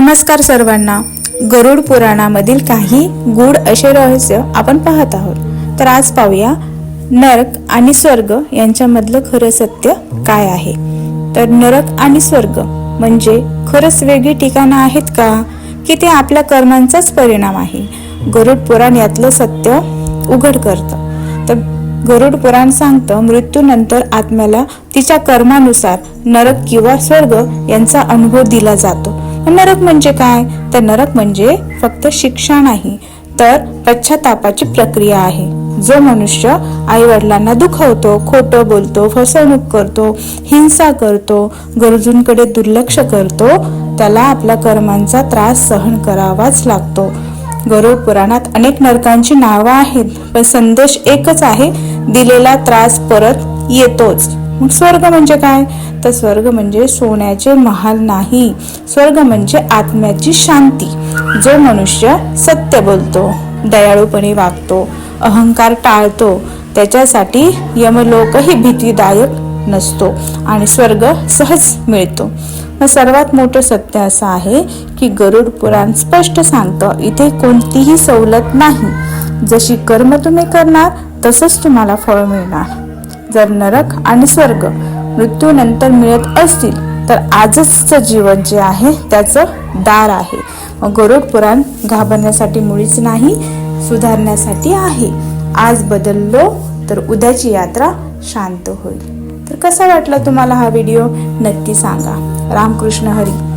नमस्कार सर्वांना. गरुड पुराणामधील काही गूढ असे रहस्य आपण पाहत आहोत. तर आज पाहूया नरक आणि स्वर्ग यांच्यामधलं खरं सत्य काय आहे? तर नरक आणि स्वर्ग म्हणजे खरंच वेगळी ठिकाणं आहेत का? की ते आपल्या कर्मांचाच परिणाम आहे? गरुड पुराण यातलं सत्य उघड करतं. तर गरुड पुराण सांगतं मृत्यूनंतर आत्म्याला तिच्या कर्मानुसार नरक किंवा स्वर्ग यांचा अनुभव दिला जातो. नरक म्हणजे काय? तर नरक म्हणजे फक्त शिक्षा नाही तर पश्चातापाची प्रक्रिया आहे. जो मनुष्य आई वडिलांना दुखवतो खोटं बोलतो फसवणूक करतो हिंसा करतो गरजूंकडे दुर्लक्ष करतो त्याला आपल्या कर्मांचा त्रास सहन करावाच लागतो. गरुड पुराणात अनेक नरकांची नावं आहेत पण संदेश एकच आहे दिलेला त्रास परत येतोच. मग स्वर्ग म्हणजे काय? तर स्वर्ग म्हणजे सोन्याचे महाल नाही. स्वर्ग म्हणजे आत्म्याची शांती. जो मनुष्य सत्य बोलतो दयाळूपणे वागतो अहंकार टाळतो त्याच्यासाठी यमलोकही भीतीदायक नसतो आणि स्वर्ग सहज मिळतो. मग सर्वात मोठं सत्य असं आहे की गरुड पुराण स्पष्ट सांगतं इथे कोणतीही सवलत नाही. जशी कर्म तुम्ही करणार तसंच तुम्हाला फळ मिळणार. जर नरक आणि स्वर्ग मृत्यूनंतर मिळत असतील तर आजचं जीवन जे आहे त्याचं दार आहे. मग गरुड पुराण घाबरण्यासाठी मुळीच नाही सुधारण्यासाठी आहे. आज बदललो तर उद्याची यात्रा शांत होईल. तर कसा वाटला तुम्हाला हा व्हिडिओ? नक्की सांगा. रामकृष्ण हरी.